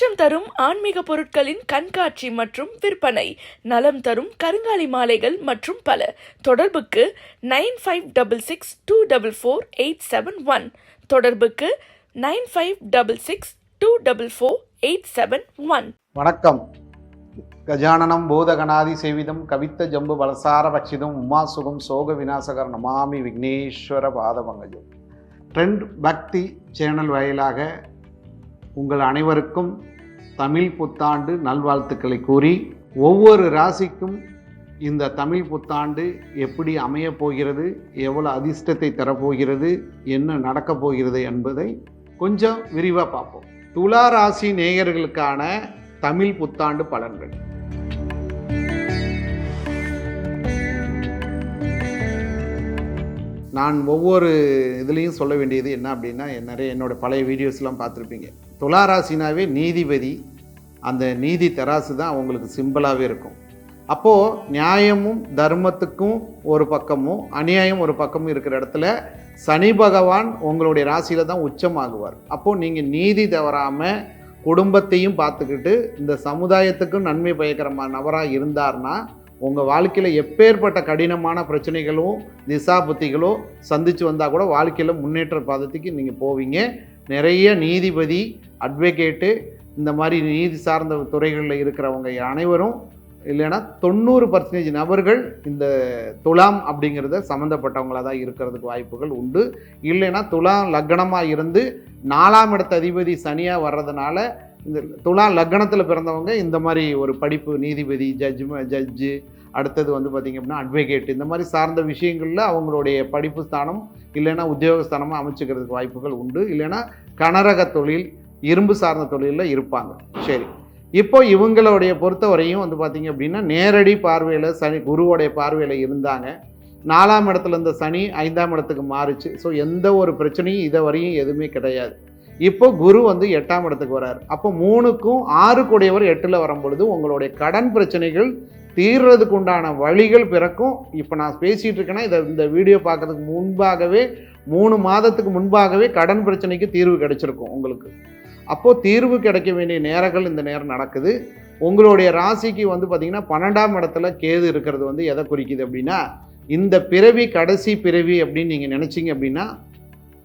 தரும் ஆன்மீக பொருட்களின் கண்காட்சி மற்றும் விற்பனை. நலம் தரும் கருங்காலி மாலைகள் மற்றும் பல. தொடர்புக்கு nine five double six two double four eight seven one. தொடர்புக்கு nine five double six two double four eight seven one. வணக்கம். கஜானனம் பூதகணாதி சேவிதம் கவித்த ஜம்பு வலசார பட்சிதம் உமா சுகம் சோக விநாசகர் நமாமி விக்னேஸ்வர பாதபங்கஜம். ட்ரெண்ட் பக்தி சேனல் வாயிலாக உங்கள் அனைவருக்கும் தமிழ் புத்தாண்டு நல்வாழ்த்துக்களை கூறி ஒவ்வொரு ராசிக்கும் இந்த தமிழ் புத்தாண்டு எப்படி அமையப் போகிறது எவ்வளோ அதிர்ஷ்டத்தை தரப்போகிறது என்ன நடக்கப் போகிறது என்பதை கொஞ்சம் விரிவாக பார்ப்போம். துலா ராசி நேயர்களுக்கான தமிழ் புத்தாண்டு பலன்கள். நான் ஒவ்வொரு இதுலேயும் சொல்ல வேண்டியது என்ன அப்படின்னா நிறைய என்னோட பழைய வீடியோஸ்லாம் பார்த்துருப்பீங்க. துலா ராசினாவே நீதிபதி. அந்த நீதி தராசு தான் அவங்களுக்கு சிம்பிளாகவே இருக்கும். அப்போது நியாயமும் தர்மத்துக்கும் ஒரு பக்கமும் அநியாயம் ஒரு பக்கமும் இருக்கிற இடத்துல சனி பகவான் உங்களுடைய ராசியில் தான் உச்சமாகுவார். அப்போது நீங்கள் நீதி தவறாமல் குடும்பத்தையும் பார்த்துக்கிட்டு இந்த சமுதாயத்துக்கும் நன்மை பயக்கிற நபராக இருந்தார்னா உங்கள் வாழ்க்கையில் எப்பேற்பட்ட கடினமான பிரச்சனைகளும் திசா புத்திகளோ சந்தித்து வந்தால் கூட வாழ்க்கையில் முன்னேற்ற பாதத்துக்கு நீங்கள் போவீங்க. நிறைய நீதிபதி அட்வொகேட்டு இந்த மாதிரி நீதி சார்ந்த துறைகளில் இருக்கிறவங்க அனைவரும் இல்லைன்னா தொண்ணூறு பர்சன்டேஜ் நபர்கள் இந்த துலாம் அப்படிங்கிறத சம்மந்தப்பட்டவங்களாக தான் இருக்கிறதுக்கு வாய்ப்புகள் உண்டு. இல்லைன்னா துலாம் லக்னமாக இருந்து நாலாம் இடத்த அதிபதி சனியாக வர்றதுனால இந்த துலாம் லக்னத்தில் பிறந்தவங்க இந்த மாதிரி ஒரு படிப்பு நீதிபதி ஜட்ஜ் ஜட்ஜு அடுத்தது வந்து பார்த்திங்க அப்படின்னா அட்வொகேட் இந்த மாதிரி சார்ந்த விஷயங்களில் அவங்களுடைய படிப்பு ஸ்தானம் இல்லைன்னா உத்தியோகஸ்தானமாக அமைச்சுக்கிறதுக்கு வாய்ப்புகள் உண்டு. இல்லைன்னா கனரக தொழில் இரும்பு சார்ந்த தொழிலில் இருப்பாங்க. சரி. இப்போ இவங்களுடைய பொறுத்தவரையும் வந்து பார்த்திங்க அப்படின்னா நேரடி பார்வையில் சனி குருவோடைய பார்வையில் இருந்தாங்க. நாலாம் இடத்துல இருந்த சனி ஐந்தாம் இடத்துக்கு மாறுச்சு. ஸோ எந்த ஒரு பிரச்சனையும் இதை வரையும் எதுவுமே கிடையாது. இப்போ குரு வந்து எட்டாம் இடத்துக்கு வரார். அப்போ மூணுக்கும் ஆறு கூடியவர் எட்டில் வரும் பொழுது உங்களுடைய கடன் பிரச்சனைகள் தீர்றதுக்கு உண்டான வழிகள் பிறக்கும். இப்போ நான் பேசிகிட்டு இருக்கேன்னா இதை இந்த வீடியோ பார்க்கறதுக்கு முன்பாகவே மூணு மாதத்துக்கு முன்பாகவே கடன் பிரச்சனைக்கு தீர்வு கிடைச்சிருக்கும் உங்களுக்கு. அப்போது தீர்வு கிடைக்க வேண்டிய நேரங்கள் இந்த நேரம் நடக்குது. உங்களுடைய ராசிக்கு வந்து பார்த்திங்கன்னா பன்னெண்டாம் இடத்துல கேது இருக்கிறது வந்து எதை குறிக்குது அப்படின்னா இந்த பிறவி கடைசி பிறவி அப்படின்னு நீங்கள் நினச்சிங்க அப்படின்னா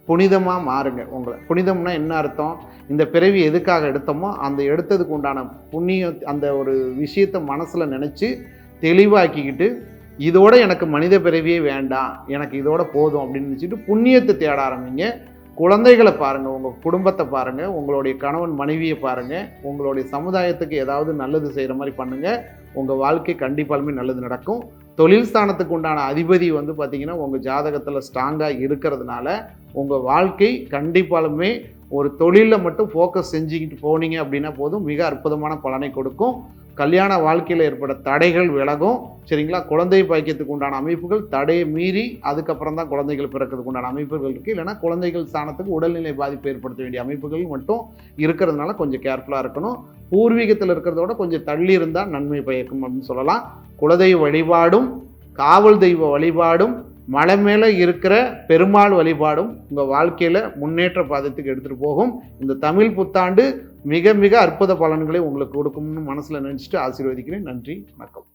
புனிதமாக மாறுங்க உங்களை. புனிதம்னா என்ன அர்த்தம்? இந்த பிறவி எதுக்காக எடுத்தோமோ அந்த எடுத்ததுக்கு உண்டான புண்ணிய அந்த ஒரு விஷயத்தை மனசில் நினச்சி தெளிவாக்கிக்கிட்டு இதோட எனக்கு மனித பிறவியே வேண்டாம் எனக்கு இதோட போதும் அப்படின்னு நினச்சிட்டு புண்ணியத்தை தேட ஆரம்பிங்க. குழந்தைகளை பாருங்கள் உங்கள் குடும்பத்தை பாருங்கள் உங்களுடைய கணவன் மனைவியை பாருங்கள் உங்களுடைய சமுதாயத்துக்கு ஏதாவது நல்லது செய்கிற மாதிரி பண்ணுங்கள் உங்கள் வாழ்க்கை கண்டிப்பாலுமே நல்லது நடக்கும். தொழில் ஸ்தானத்துக்கு உண்டான அதிபதி வந்து பார்த்திங்கன்னா உங்கள் ஜாதகத்தில் ஸ்ட்ராங்காக இருக்கிறதுனால உங்கள் வாழ்க்கை கண்டிப்பாலுமே ஒரு தொழிலில் மட்டும் ஃபோக்கஸ் செஞ்சுக்கிட்டு போனீங்க அப்படின்னா போதும். மிக அற்புதமான பலனை கொடுக்கும். கல்யாண வாழ்க்கையில் ஏற்பட தடைகள் விலகும். சரிங்களா? குழந்தை பாய்க்கிறதுக்கு உண்டான அமைப்புகள் தடையை மீறி அதுக்கப்புறம் தான் குழந்தைகள் பிறக்கிறதுக்கு உண்டான அமைப்புகள் இருக்குது இல்லைன்னா குழந்தைகள் ஸ்தானத்துக்கு உடல்நிலை பாதிப்பு ஏற்படுத்த வேண்டிய அமைப்புகள் மட்டும் இருக்கிறதுனால கொஞ்சம் கேர்ஃபுல்லாக இருக்கணும். பூர்வீகத்தில் இருக்கிறதோட கொஞ்சம் தள்ளி இருந்தால் நன்மை பயக்கும் அப்படின்னு சொல்லலாம். குலதெய்வ வழிபாடும் காவல் தெய்வ வழிபாடும் மலை மேலே இருக்கிற பெருமாள் வழிபாடும் உங்கள் வாழ்க்கையில் முன்னேற்ற பாதத்துக்கு எடுத்துகிட்டு போகும். இந்த தமிழ் புத்தாண்டு மிக மிக அற்புத பலன்களை உங்களுக்கு கொடுக்கும்னு மனசில் நினச்சிட்டு ஆசீர்வதிக்கிறேன். நன்றி வணக்கம்.